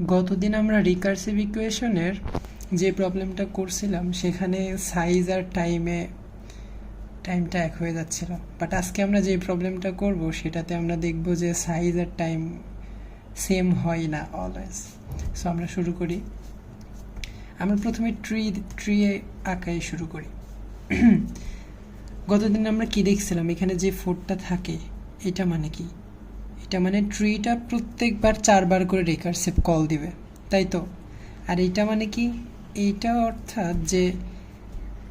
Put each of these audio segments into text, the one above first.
গতদিন আমরা রিকার্সিভ ইকুয়েশনের যে প্রবলেমটা করছিলাম, সেখানে সাইজ আর টাইমে টাইমটা এক হয়ে যাচ্ছিল। বাট আজকে আমরা যে প্রবলেমটা করব, সেটাতে আমরা দেখব যে সাইজ আর টাইম সেম হয় না অলওয়েজ সো আমরা শুরু করি। আমরা প্রথমে ট্রি ট্রি আঁকাই শুরু করি। গতদিন আমরা কি দেখছিলাম? এখানে যে ফোরটা থাকে, এটা মানে কি? এটা মানে ট্রিটা প্রত্যেকবার চারবার করে রিকারসিভ কল দিবে, তাই তো? আর এটা মানে কি? এইটা অর্থাৎ যে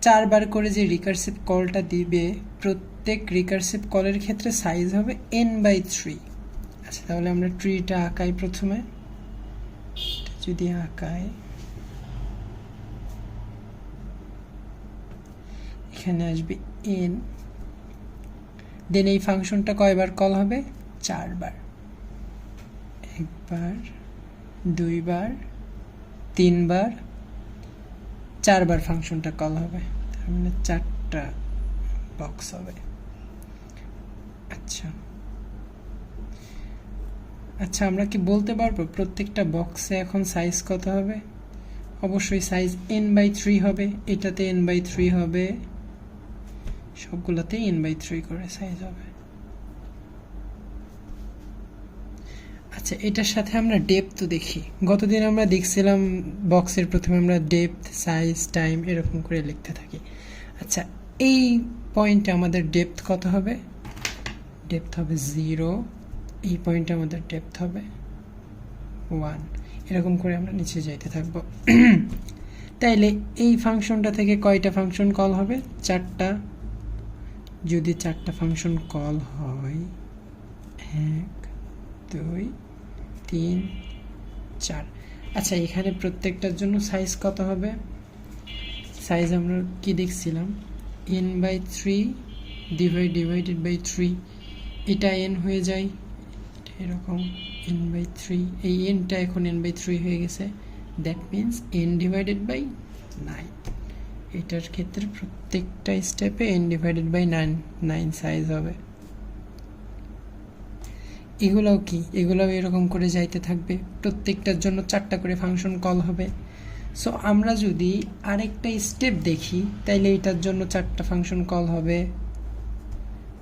চারবার করে যে রিকারসিভ কলটা দিবে, প্রত্যেক রিকারসিভ কলের ক্ষেত্রে সাইজ হবে এন বাই থ্রি আচ্ছা তাহলে আমরা ট্রিটা আঁকাই প্রথমে। এটা যদি আঁকাই এখানে আসবে এন দেন এই ফাংশনটা কয়বার কল হবে? চারবার। একবার, দুইবার, তিনবার, চারবার ফাংশনটা কল হবে। তার মানে চারটা বক্স হবে। আচ্ছা। আচ্ছা আমরা কি বলতে পারব প্রত্যেকটা বক্সে এখন সাইজ কত হবে? অবশ্যই সাইজ এন বাই থ্রি হবে। এটাতে এন বাই থ্রি হবে। সবগুলোতে এন বাই থ্রি করে সাইজ হবে। আচ্ছা এটার সাথে আমরা ডেপথ দেখি। গতদিন আমরা দেখছিলাম বক্সের প্রথমে আমরা ডেপথ সাইজ টাইম এরকম করে লিখতে থাকি। আচ্ছা এই পয়েন্টে আমাদের ডেপথ কত হবে? ডেপথ হবে জিরো এই পয়েন্টে আমাদের ডেপথ হবে ওয়ান এরকম করে আমরা নিচে যাইতে থাকব। তাইলে এই ফাংশনটা থেকে কয়টা ফাংশন কল হবে? চারটা। যদি চারটা ফাংশন কল হয়, এক দুই, তিন, চার। আচ্ছা এখানে প্রত্যেকটার জন্য সাইজ কত হবে? সাইজ আমরা কি দেখছিলাম? N by three divide divided by three এটা এন হয়ে যায়। এরকম এন বাই থ্রি এই এনটা এখন এন বাই থ্রি হয়ে গেছে। That means N divided by nine এটার ক্ষেত্রে প্রত্যেকটা স্টেপে N divided by nine nine size হবে। এগুলোও কি? এগুলোও এরকম করে যাইতে থাকবে। প্রত্যেকটার জন্য চারটা করে ফাংশন কল হবে। সো আমরা যদি আরেকটা স্টেপ দেখি, তাইলে এটার জন্য চারটা ফাংশন কল হবে।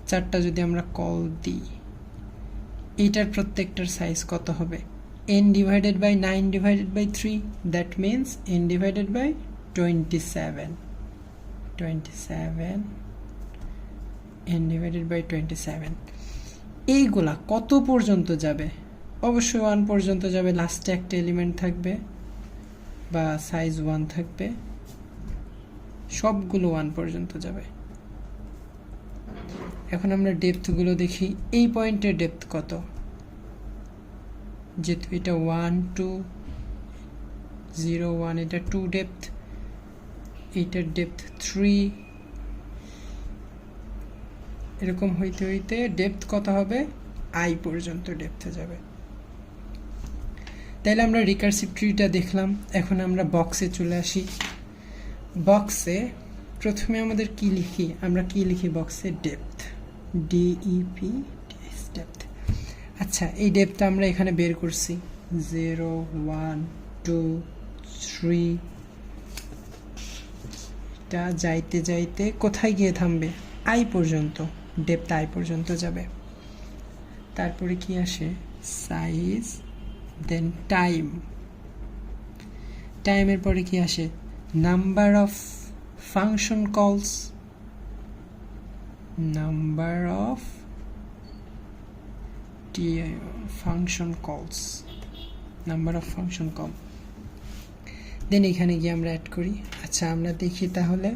চারটা যদি আমরা কল দিই, এটার প্রত্যেকটার সাইজ কত হবে? N divided by nine divided by three that means N divided by twenty seven twenty seven N divided by twenty seven এইগুলা কত পর্যন্ত যাবে? অবশ্যই ওয়ান পর্যন্ত যাবে লাস্টে একটা এলিমেন্ট থাকবে বা সাইজ ওয়ান থাকবে। সবগুলো ওয়ান পর্যন্ত যাবে। এখন আমরা ডেপথগুলো দেখি। এই পয়েন্টের ডেপথ কত? যেহেতু এটা ওয়ান টু জিরো ওয়ান এটা টু ডেপথ এইটার ডেপথ থ্রি এরকম হইতে হইতে ডেপথ কত হবে? আই পর্যন্ত ডেপথে যাবে। তাইলে আমরা রিকার্সিভ ট্রিটা দেখলাম। এখন আমরা বক্সে চলে আসি। বক্সে প্রথমে আমাদের কি লিখি? আমরা কি লিখি বক্সে ডেপথ ডিইপি ডেপথ আচ্ছা এই ডেপথটা আমরা এখানে বের করছি। জিরো ওয়ান টু থ্রি এটা যাইতে যাইতে কোথায় গিয়ে থামবে? আই পর্যন্ত। ডেপথ আই পর্যন্ত যাবে। তারপরে কি আসে? সাইজ দেন টাইম টাইমের পরে কি আসে? Number of function calls number of function calls number of function call then এখানে গিয়ে আমরা অ্যাড করি। আচ্ছা আমরা দেখি তাহলে।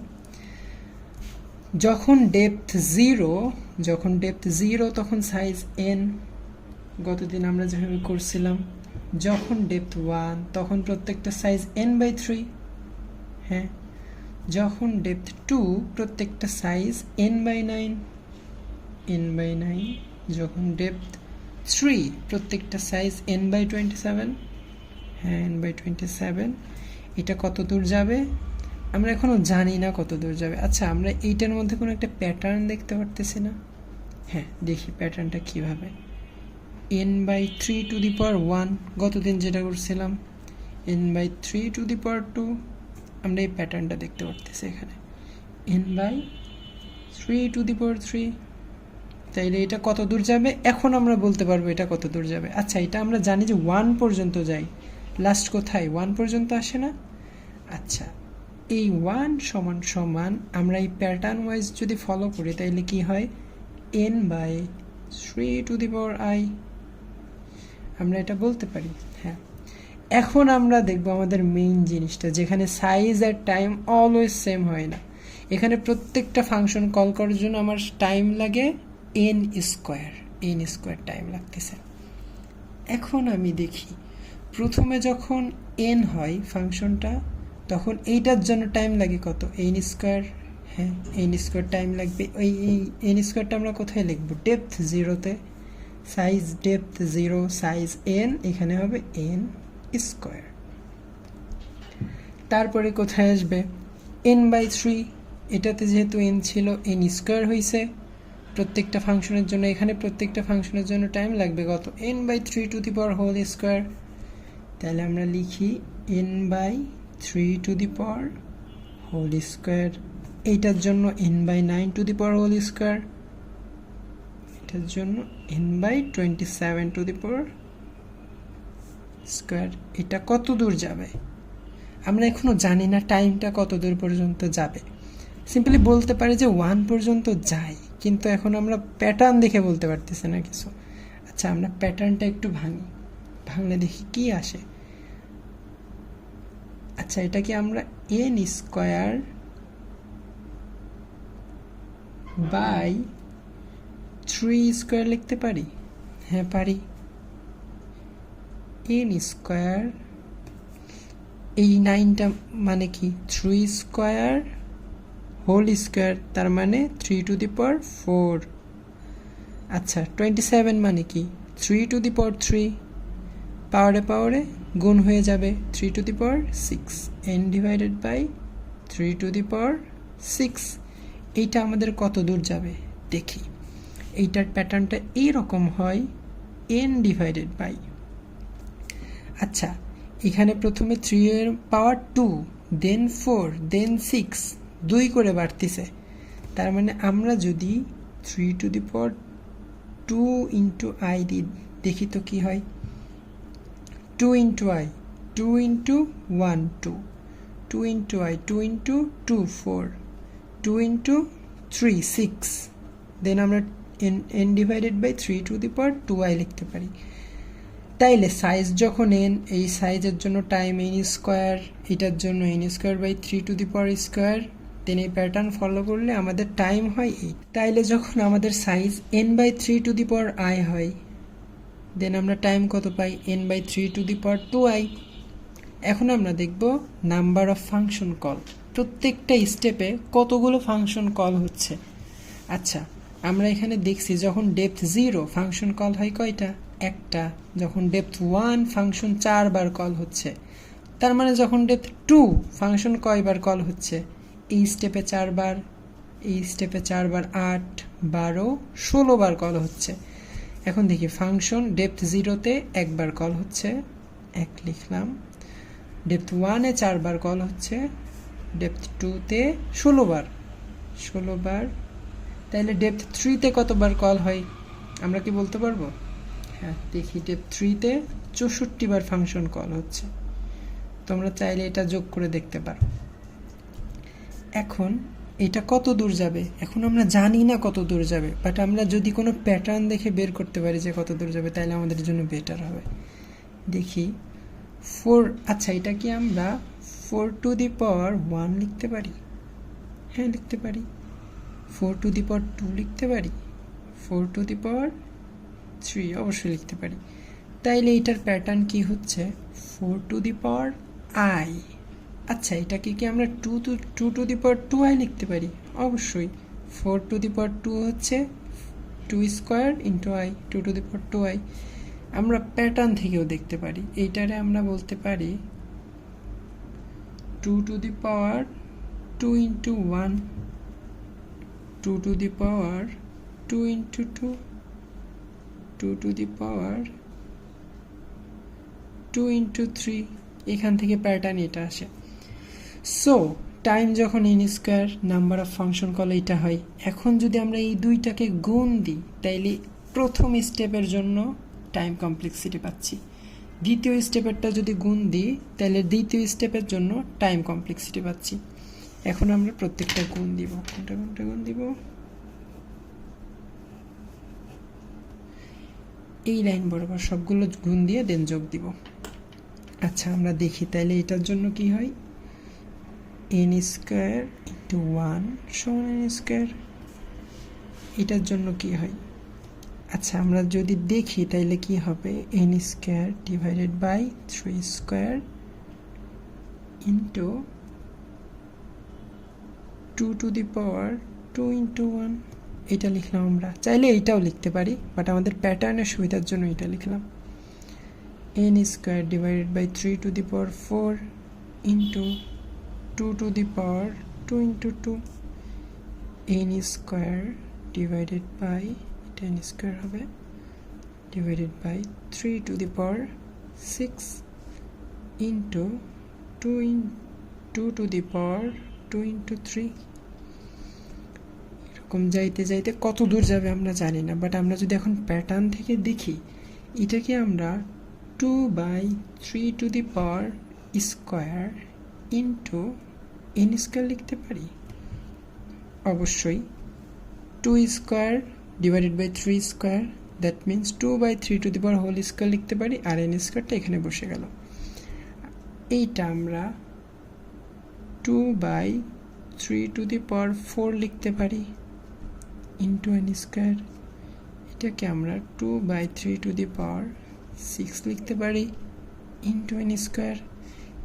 যখন ডেপথ জিরো যখন ডেপথ জিরো তখন সাইজ এন গতদিন আমরা যেভাবে করছিলাম, যখন ডেপথ ওয়ান তখন প্রত্যেকটা সাইজ এন বাই থ্রি হ্যাঁ? যখন ডেপথ টু প্রত্যেকটা size N by nine N by nine যখন ডেপথ থ্রি প্রত্যেকটা size N by twenty seven হ্যাঁ এন বাই টোয়েন্টি সেভেন এটা কত দূর যাবে? আমরা এখনও জানি না কত দূর যাবে। আচ্ছা আমরা এইটার মধ্যে কোনো একটা প্যাটার্ন দেখতে পারতেছি না? হ্যাঁ দেখি প্যাটার্নটা কীভাবে। N by three to the power one গতদিন যেটা করছিলাম N by three to the power two আমরা এই প্যাটার্নটা দেখতে পারতেছি এখানে। N by three to the power three তাইলে এটা কত দূর যাবে? এখন আমরা বলতে পারব এটা কত দূর যাবে। আচ্ছা এটা আমরা জানি যে ওয়ান পর্যন্ত যাই। লাস্ট কোথায়? ওয়ান পর্যন্ত আসে না? আচ্ছা এই ওয়ান সমান সমান আমরা এই প্যাটার্ন ওয়াইজ যদি ফলো করি, তাইলে কি হয়? N by three to the power i আমরা এটা বলতে পারি হ্যাঁ। এখন আমরা দেখব আমাদের মেইন জিনিসটা, যেখানে সাইজ আর টাইম অলওয়েজ সেম হয় না। এখানে প্রত্যেকটা ফাংশন কল করার জন্য আমার টাইম লাগে n square n square time লাগতেছে। এখন আমি দেখি, প্রথমে যখন এন হয় ফাংশনটা তখন এইটার জন্য টাইম লাগে কত? এন স্কোয়ার হ্যাঁ এন স্কোয়ার টাইম লাগবে। ওই, এই এন স্কোয়ারটা আমরা কোথায় লিখব? ডেপথ জিরোতে size depth zero size n এখানে হবে এন স্কোয়ার তারপরে কোথায় আসবে? এন বাই থ্রি এটাতে যেহেতু এন ছিল এন স্কোয়ার হয়েছে প্রত্যেকটা ফাংশনের জন্য, এখানে প্রত্যেকটা ফাংশনের জন্য টাইম লাগবে কত? N by three to the power whole square তাহলে আমরা লিখি n by three to the power whole square এইটার জন্য n by nine to the power whole square এটার জন্য n by twenty seven to the power square এটা কত দূর যাবে? আমরা এখনও জানি না টাইমটা কত দূর পর্যন্ত যাবে। সিম্পলি বলতে পারি যে ওয়ান পর্যন্ত যায়, কিন্তু এখন আমরা প্যাটার্ন দেখে বলতে পারতেছি না কিছু। আচ্ছা আমরা প্যাটার্নটা একটু ভাঙি। ভাঙলে দেখি কি আসে। আচ্ছা এটা কি আমরা n square by three square লিখতে পারি? হ্যাঁ পারি। এন স্কোয়ার এই নাইনটা মানে কি? থ্রি স্কোয়ার হোল স্কোয়ার তার মানে three to the power four আচ্ছা টোয়েন্টি সেভেন মানে কি? Three to the power three পাওয়ারে পাওয়ারে গুণ হয়ে যাবে three to the power six n divided by three to the power six এইটা আমাদের কত দূর যাবে? দেখি। এইটার প্যাটার্নটা এইরকম হয় এন ডিভাইডেড বাই আচ্ছা এখানে প্রথমে থ্রি এর power two then four then six দুই করে বাড়তিছে। তার মানে আমরা যদি three to the power two into i দিই দেখি তো কি হয়? Two into i two into one two two into i two into two four two into three six then আমরা n n divided by three to the power two i লিখতে পারি। তাইলে size যখন এন এই সাইজের জন্য time N square এটার জন্য n square by three to the power square then এই প্যাটার্ন ফলো করলে আমাদের টাইম হয় এইট তাইলে যখন আমাদের size n by three to the power i হয় দেন আমরা টাইম কত পাই? N by three to the power two i এখন আমরা দেখব নাম্বার অফ ফাংশন কল প্রত্যেকটা স্টেপে কতগুলো ফাংশন কল হচ্ছে? আচ্ছা আমরা এখানে দেখছি যখন ডেপথ জিরো ফাংশন কল হয় কয়টা? একটা। যখন ডেপথ ওয়ান ফাংশন চারবার কল হচ্ছে। তার মানে যখন ডেপথ টু ফাংশন কয়বার কল হচ্ছে? এই স্টেপে চারবার, এই স্টেপে চারবার আট, বারো ষোলো বার কল হচ্ছে। এখন দেখি ফাংশন ডেপথ জিরোতে একবার কল হচ্ছে, এক লিখলাম। ডেপথ ওয়ানে চারবার কল হচ্ছে ডেপথ টুতে ষোলো বার ষোলো বার তাহলে ডেপথ থ্রিতে কতবার কল হয়? আমরা কি বলতে পারব? হ্যাঁ দেখি ডেপথ থ্রিতে চৌষট্টি বার ফাংশন কল হচ্ছে। তোমরা চাইলে এটা যোগ করে দেখতে পারো। এখন এটা কত দূর যাবে? এখন আমরা জানি না কত দূর যাবে বাট আমরা যদি কোনো প্যাটার্ন দেখে বের করতে পারি যে কত দূর যাবে তাহলে আমাদের জন্য বেটার হবে। দেখি। ফোর আচ্ছা এটা কি আমরা four to the power one লিখতে পারি? হ্যাঁ লিখতে পারি। Four to the power two লিখতে পারি? Four to the power three অবশ্যই লিখতে পারি। তাইলে এটার প্যাটার্ন কি হচ্ছে? Four to the power i আচ্ছা এটাকে কি আমরা two two two to the power two i লিখতে পারি? অবশ্যই। Four to the power two হচ্ছে two square into i two to the power two i আমরা প্যাটার্ন থেকেও দেখতে পারি। এইটারে আমরা বলতে পারি two to the power two into one two to the power two into two two to the power two into three এখান থেকে প্যাটার্ন এটা আসে। সো টাইম যখন n square number of function call এটা হয়, এখন যদি আমরা এই দুইটাকে গুণ দিই, তাইলে প্রথম স্টেপের জন্য টাইম কমপ্লেক্সিটি পাচ্ছি। দ্বিতীয় স্টেপেরটা যদি গুণ দিই তাহলে দ্বিতীয় স্টেপের জন্য টাইম কমপ্লেক্সিটি পাচ্ছি। এখন আমরা প্রত্যেকটা গুণ দিব। কোনটা কোনটা গুণ দিব? এই লাইন বরাবর সবগুলো গুণ দিয়ে দেন যোগ দিব। আচ্ছা আমরা দেখি তাহলে এটার জন্য কি হয়? এন স্কোয়ার ইন্টু ওয়ান সমান এন স্কোয়ার এটার জন্য কি হয়? আচ্ছা আমরা যদি দেখি তাইলে কি হবে? N square divided by three square into two to the power two into one এটা লিখলাম আমরা। চাইলে এইটাও লিখতে পারি বাট আমাদের প্যাটার্নের সুবিধার জন্য এটা লিখলাম। N square divided by three to the power four into two to the power two into two n square divided by ten square হবে divided by three to the power six into two in two to the power two into three এরকম যাইতে যাইতে কত দূর যাবে আমরা জানি না বাট আমরা যদি এখন প্যাটার্ন থেকে দেখি, এটাকে আমরা two by three to the power square into n square লিখতে পারি? অবশ্যই two square divided by three square that means two by three to the power whole square লিখতে পারি, আর এন স্কোয়ারটা এখানে বসে গেল। এইটা আমরা two by three to the power four লিখতে পারি। ইন্টু এন স্কোয়ার এটাকে আমরা two by three to the power six লিখতে পারি। ইন্টু এন স্কোয়ার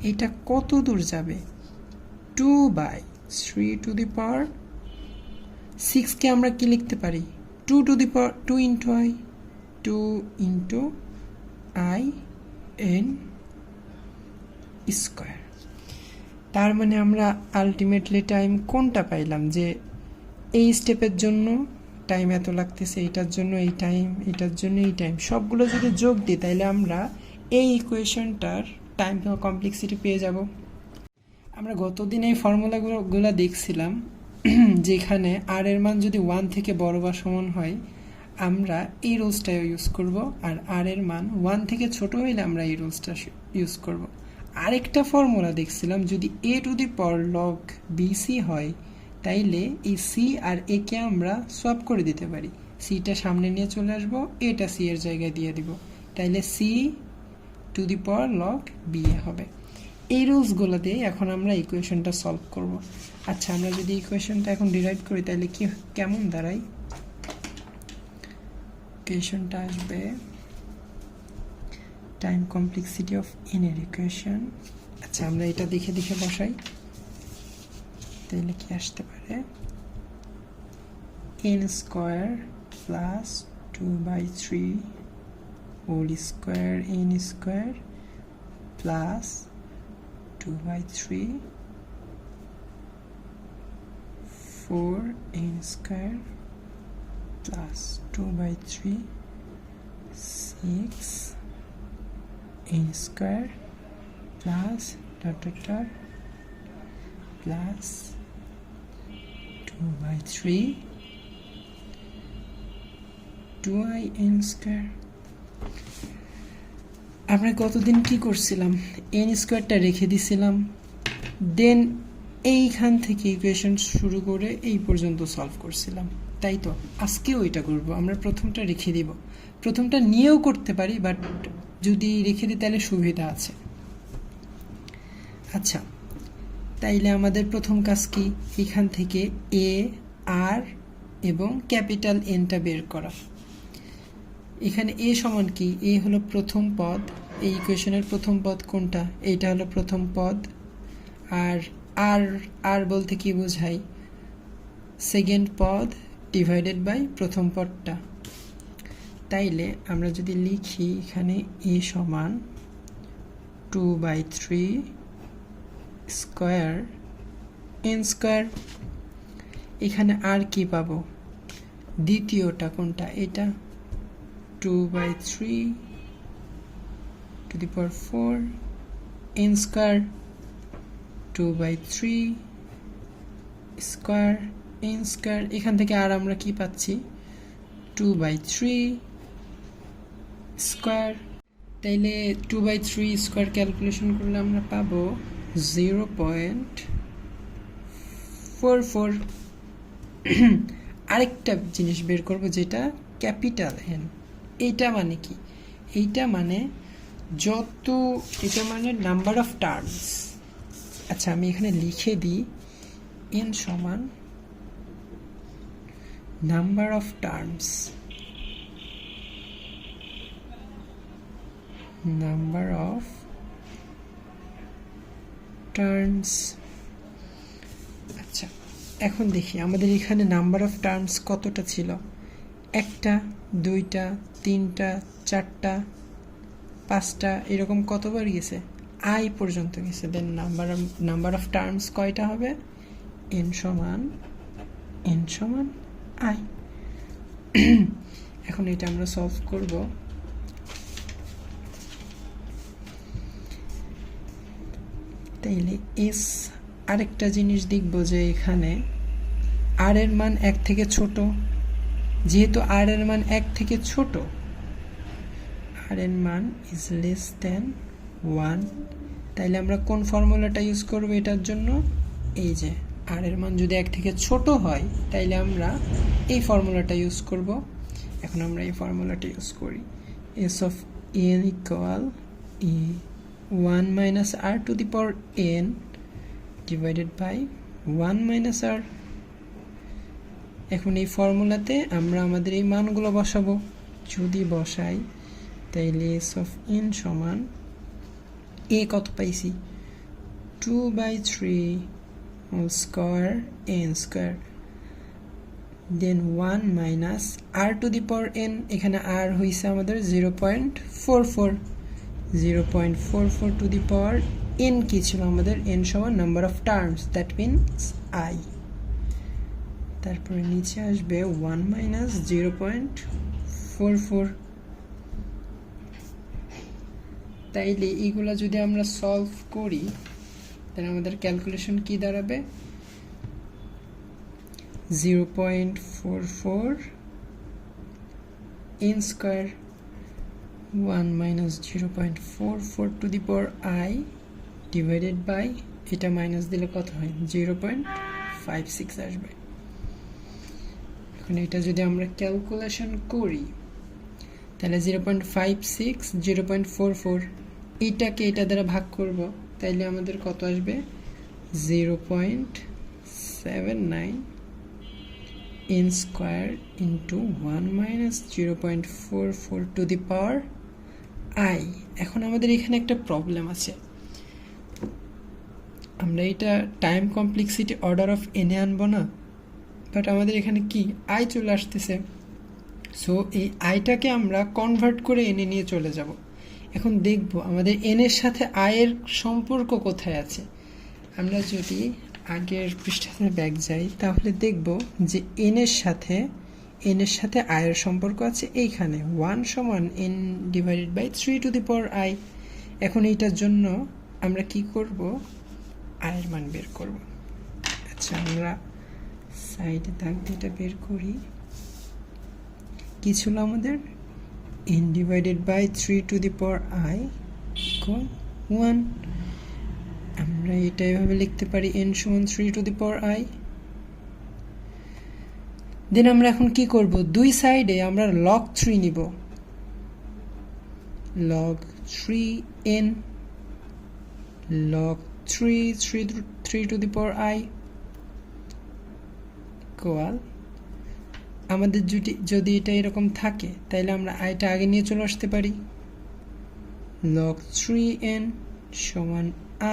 এটা কত দূর যাবে? Two by three to the power সিক্সকে আমরা কি লিখতে পারি? Two to the power two into i two into i n square তার মানে আমরা আলটিমেটলি টাইম কোনটা পাইলাম? যে এই স্টেপের জন্য টাইম এত লাগতেছে এটার জন্য এই টাইম এটার জন্য এই টাইম সবগুলো যদি যোগ দিই তাহলে আমরা এই ইকুয়েশনটার টাইম কমপ্লেক্সিটি পেয়ে যাব। আমরা গতদিন এই ফর্মুলাগুলো দেখছিলাম, যেখানে আর এর মান যদি ওয়ান থেকে বড় বা সমান হয়, আমরা এই রুলসটা ইউজ করব, আর আর এর মান ওয়ান থেকে ছোট হইলে আমরা এই রুলসটা ইউজ করব। আরেকটা ফর্মুলা দেখছিলাম, যদি এ টু দি পর লগ বিসি হয়, তাইলে এই সি আর এ কে আমরা সোয়াপ করে দিতে পারি। সিটা সামনে নিয়ে চলে আসব এটা সি এর জায়গায় দিয়ে দিব। তাইলে c to the power log b হবে। এই রুলসগুলো দিয়ে এখন আমরা ইকুয়েশনটা সলভ করব। আচ্ছা আমরা যদি ইকুয়েশনটা এখন ডিরাইভ করি, তাহলে কি কেমন দাঁড়াই ইকুয়েশনটা আসবে টাইম কমপ্লেক্সিটি অফ এনের ইকুয়েশন আচ্ছা আমরা এটা দেখে দেখে বসাই। তাহলে কি আসতে পারে? N square plus two by three whole square in square plus 2 by 3 4 in square plus 2 by 3 6 in square plus dot dot dot plus 2 by 3 2i in square আমরা গতদিন কি করছিলাম? এন স্কোয়ারটা রেখে দিছিলাম। দেন এইখান থেকে ইকুয়েশন শুরু করে এই পর্যন্ত সলভ করছিলাম। তাই তো, আজকেও এটা করব। আমরা প্রথমটা রেখে দিব। প্রথমটা নিয়েও করতে পারি বাট যদি রেখে দিই তাহলে সুবিধা আছে। আচ্ছা তাইলে আমাদের প্রথম কাজ কি? এখান থেকে এ আর এবং ক্যাপিটাল এনটা বের করা। এখানে এ সমান কি? এ হলো প্রথম পদ। এই ইকুয়েশনের প্রথম পদ কোনটা? এইটা হলো প্রথম পদ। আর আর আর বলতে কি বোঝাই সেকেন্ড পদ ডিভাইডেড বাই প্রথম পদটা। তাইলে আমরা যদি লিখি এখানে এ সমান two by three square n square এখানে আর কি পাবো? দ্বিতীয়টা কোনটা? এটা। Two by three to the power four n square two by three square n square এখান থেকে আর আমরা কি পাচ্ছি? টু বাই থ্রি স্কোয়ার তাইলে two by three square calculation করলে আমরা পাবো জিরো পয়েন্ট ফোর ফোর আরেকটা জিনিস বের করব যেটা ক্যাপিটাল এন এইটা মানে কি? এইটা মানে যত, এটা মানে নাম্বার অফ টার্মস আচ্ছা আমি এখানে লিখে দিই। এন সমান number of terms number of terms আচ্ছা এখন দেখি, আমাদের এখানে নাম্বার অফ টার্মস কতটা ছিল? একটা, দুইটা তিনটা, চারটা, পাঁচটা, এরকম কতবার গেছে? আই পর্যন্ত গেছে। Then number number of terms কয়টা হবে? এন সমান এন সমান আই এখন এটা আমরা সলভ করব। তাইলে এস আরেকটা জিনিস দেখব যে এখানে আর এর মান এক থেকে ছোট। যেহেতু আর এর মান এক থেকে ছোট আর এর মান ইজ লেস দেন ওয়ান তাইলে আমরা কোন ফর্মুলাটা ইউজ করব এটার জন্য? এই যে আর এর মান যদি এক থেকে ছোট হয়, তাইলে আমরা এই ফর্মুলাটা ইউজ করব। এখন আমরা এই ফর্মুলাটা ইউজ করি। S of n equal e one minus r to the power n divided by one minus r এখন এই ফর্মুলাতে আমরা আমাদের এই মানগুলো বসাবো। যদি বসাই তাইলে এস অফ এন সমান এ কত পাইছি two by three square n square then one minus r to the power n এখানে আর হয়েছে আমাদের zero point four four zero point four four to the power n কী ছিল আমাদের এন সমান number of terms that means i তারপরে নিচে আসবে one minus zero point four four তাইলে এইগুলো যদি আমরা সলভ করি তাহলে আমাদের ক্যালকুলেশন কি দাঁড়াবে? Zero point four four n square one minus zero point four four to the power i divided by এটা মাইনাস দিলে কত হয়? জিরো পয়েন্ট ফাইভ সিক্স আসবে। এখন এটা যদি আমরা ক্যালকুলেশন করি তাহলে zero point five six zero point four four এইটাকে এটা দ্বারা ভাগ করব, তাইলে আমাদের কত আসবে? Zero point seven nine n square into one minus zero point four four to the power i এখন আমাদের এখানে একটা প্রবলেম আছে। আমরা এটা টাইম কমপ্লেক্সিটি অর্ডার অফ এনে আনব না। বাট আমাদের এখানে কি? আই চলে আসতেছে। সো এই আইটাকে আমরা কনভার্ট করে এনে নিয়ে চলে যাব। এখন দেখব আমাদের এনের সাথে আয়ের সম্পর্ক কোথায় আছে। আমরা যদি আগের পৃষ্ঠাতে ব্যাক যাই, তাহলে দেখব যে এনের সাথে এনের সাথে আয়ের সম্পর্ক আছে এইখানে। ওয়ান সমান n divided by three to the power i এখন এইটার জন্য আমরা কি করব? আয়ের মান বের করব। আচ্ছা আমরা সাইডে দাগ দিয়ে বের করি। কি ছিল আমাদের? N divided by three to the power i equal one আমরা এটা এভাবে লিখতে পারি এন সমান three to the power i then আমরা এখন কি করব? দুই সাইডে আমরা লগ থ্রি নিব। Log three n log three three three to the power i equal আমাদের যদি যদি এটা এরকম থাকে তাহলে আমরা আইটা আগে নিয়ে চলে আসতে পারি। লক থ্রি এন সমান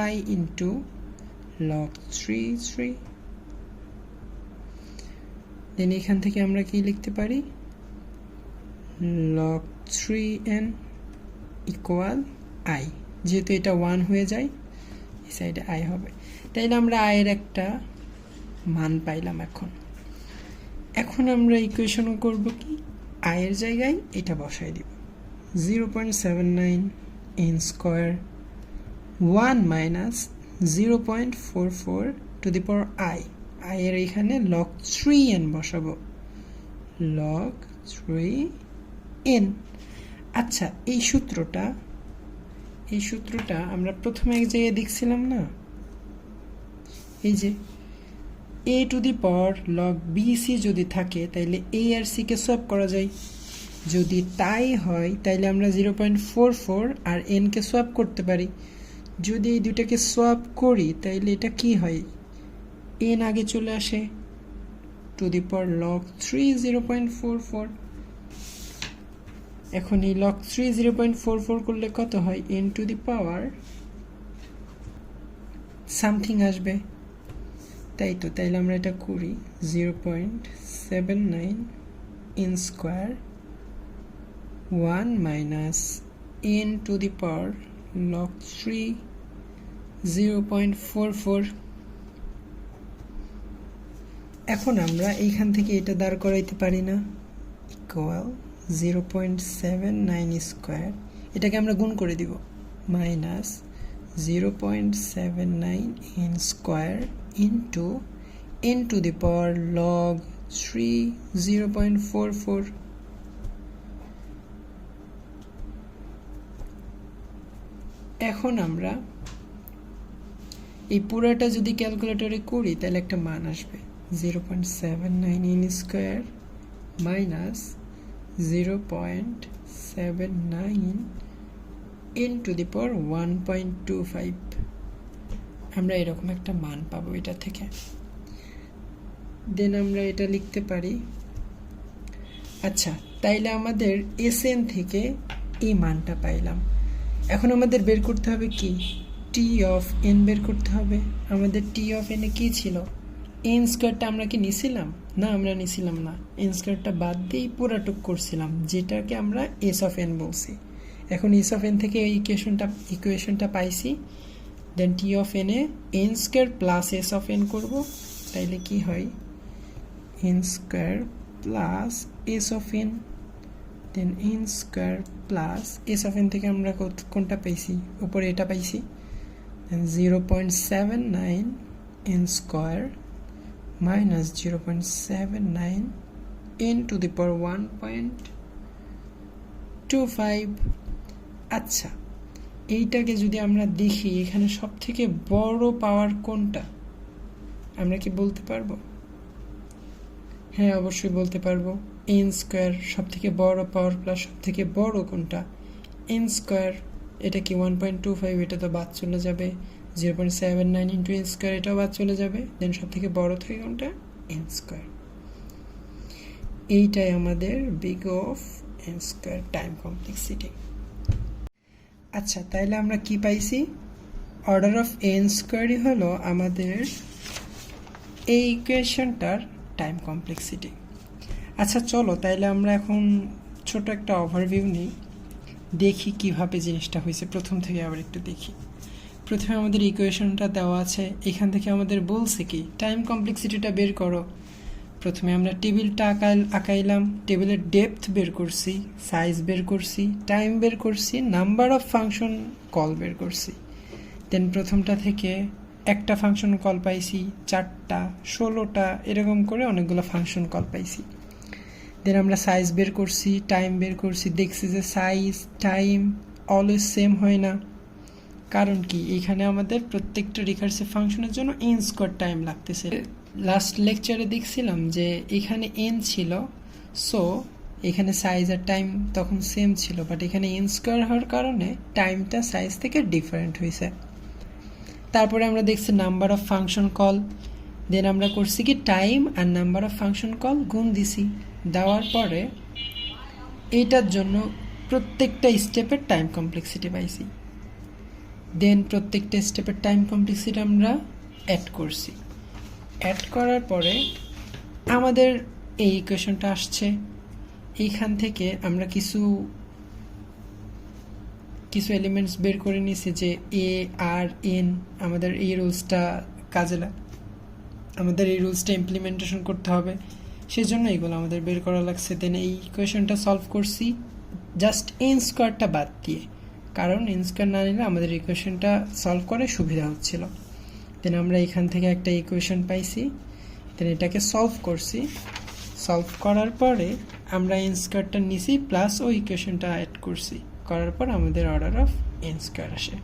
i into log three three then এখান থেকে আমরা কি লিখতে পারি? Log three n equal i যেহেতু এটা ওয়ান হয়ে যায়, এই সাইডে আই হবে। তাইলে আমরা আয়ের একটা মান পাইলাম এখন। এখন আমরা ইকুয়েশনও করব কি? আয়ের জায়গায় এটা বসাই দিব। Zero point seven nine n square one minus zero point four four to the power i আয়ের এখানে লক থ্রি এন বসাবো। লক থ্রি এন আচ্ছা এই সূত্রটা এই সূত্রটা আমরা প্রথমে এক জায়গায় দেখছিলাম না? এই যে a to the power log b c যদি থাকে, তাইলে এ আর সিকে সোয়াপ করা যায়। যদি তাই হয়, তাইলে আমরা জিরো পয়েন্ট ফোর ফোর আর এনকে সোয়াপ করতে পারি। যদি এই দুটাকে সোয়াপ করি, তাইলে এটা কি হয়? এন আগে চলে আসে। To the power log three zero point four four এখন এই log three zero point four four করলে কত হয়? N to the power something আসবে। তাই তো, তাইলে আমরা এটা করি zero point seven nine n square one minus n to the power log three zero point four four. এখন আমরা এইখান থেকে এটা দাঁড় করাইতে পারি না equal zero point seven nine square. এটাকে আমরা গুণ করে দিব, minus zero point seven nine n square into n to the power log three zero point four four এখন আমরা এই পুরাটা যদি ক্যালকুলেটরে করি, তাহলে একটা মান আসবে zero point seven nine n square minus zero point seven nine n to the power one point two five আমরা এরকম একটা মান পাবো এটা থেকে। দেন আমরা এটা লিখতে পারি। আচ্ছা তাইলে আমাদের এস এন থেকে এই মানটা পাইলাম। এখন আমাদের বের করতে হবে কি? টি অফ এন বের করতে হবে। আমাদের টি অফ এনে কি ছিল? এন স্কোয়ারটা আমরা কি নিছিলাম? না আমরা নিছিলাম না। এন স্কোয়ারটা বাদ দিয়েই পুরাটুক করছিলাম যেটাকে আমরা এস অফ এন বলছি। এখন এস অফ এন থেকে এই ইকুয়েশনটা ইকুয়েশনটা পাইছি। দেন টি অফ এনে n square plus s of n করব। তাইলে কি হয়? N square plus s of n then n square plus s of n থেকে আমরা কোনটা পাইছি? উপরে এটা পাইছি। Then zero point seven nine n square minus zero point seven nine n to the power one point two five আচ্ছা এইটাকে যদি আমরা দেখি, এখানে সব থেকে বড় পাওয়ার কোনটা? আমরা কি বলতে পারব? হ্যাঁ অবশ্যই বলতে পারব। এন স্কোয়ার সব থেকে বড় পাওয়ার প্লাস সব থেকে বড় কোনটা? এন স্কোয়ার এটা কি ওয়ান পয়েন্ট টু ফাইভ এটা তো বাদ চলে যাবে। Zero point seven nine into n square এটাও বাদ চলে যাবে। দেন সব থেকে বড় থাকে কোনটা? এন স্কোয়ার এইটাই আমাদের big of n square time complexity আচ্ছা তাইলে আমরা কি পাইছি? অর্ডার অফ এন স্কোয়ারই হলো আমাদের এই ইকুয়েশনটার টাইম কমপ্লেক্সিটি আচ্ছা চলো, তাইলে আমরা এখন ছোট একটা ওভারভিউ নিই। দেখি কীভাবে জিনিসটা হয়েছে। প্রথম থেকে আবার একটু দেখি। প্রথমে আমাদের ইকুয়েশনটা দেওয়া আছে। এখান থেকে আমাদের বলছে কি টাইম কমপ্লেক্সিটিটা বের করো। প্রথমে আমরা টেবিলটা আঁকাই আঁকাইলাম, টেবিলের ডেপথ বের করছি সাইজ বের করছি টাইম বের করছি নাম্বার অফ ফাংশন কল বের করছি। দেন প্রথমটা থেকে একটা ফাংশন কল পাইছি, চারটা, ষোলোটা, এরকম করে অনেকগুলো ফাংশন কল পাইছি। দেন আমরা সাইজ বের করছি টাইম বের করছি, দেখছি যে সাইজ টাইম অলওয়েজ সেম হয় না। কারণ কি? এখানে আমাদের প্রত্যেকটা রিকার্সিভ ফাংশনের জন্য এন স্কোয়ার টাইম লাগতেছে। লাস্ট লেকচারে দেখছিলাম যে এখানে এন ছিল সো এখানে সাইজ আর টাইম তখন সেম ছিল বাট এখানে এন স্কোয়ার হওয়ার কারণে টাইমটা সাইজ থেকে ডিফারেন্ট হয়েছে। তারপরে আমরা দেখছি number of function call then আমরা করছি কি টাইম আর নাম্বার অফ ফাংশন কল গুণ দিছি। দেওয়ার পরে এইটার জন্য প্রত্যেকটা স্টেপের টাইম কমপ্লেক্সিটি পাইছি। দেন প্রত্যেকটা স্টেপের টাইম কমপ্লেক্সিটি আমরা অ্যাড করছি। অ্যাড করার পরে আমাদের এই ইকুয়েশনটা আসছে। এইখান থেকে আমরা কিছু কিছু এলিমেন্টস বের করে নিয়েছি যে এ আর এন আমাদের এই রুলসটা কাজে লাগ, আমাদের এই রুলসটা ইমপ্লিমেন্টেশন করতে হবে। সেজন্য এগুলো আমাদের বের করা লাগছে। দেন এই ইকুয়েশনটা সলভ করছি। জাস্ট এন স্কোয়ারটা বাদ দিয়ে। কারণ এন স্কোয়ার না নিলে আমাদের ইকুয়েশনটা সলভ করে সুবিধা হচ্ছিল। দেন আমরা এখান থেকে একটা ইকুয়েশন পাইছি। দেন এটাকে সলভ করছি। সলভ করার পরে আমরা এন স্কোয়ারটা নিছি প্লাস ওই ইকুয়েশনটা অ্যাড করছি। করার পর আমাদের অর্ডার অফ এন স্কোয়ার আসে।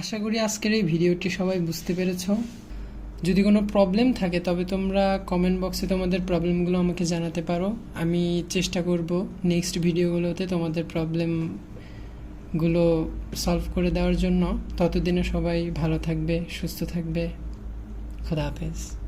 আশা করি আজকের এই ভিডিওটি সবাই বুঝতে পেরেছ। যদি কোনো প্রবলেম থাকে, তবে তোমরা কমেন্ট বক্সে তোমাদের প্রবলেমগুলো আমাকে জানাতে পারো। আমি চেষ্টা করব নেক্সট ভিডিওগুলোতে তোমাদের প্রবলেমগুলো সলভ করে দেওয়ার জন্য ততদিনে সবাই ভালো থাকবে সুস্থ থাকবে। খোদা হাফেজ।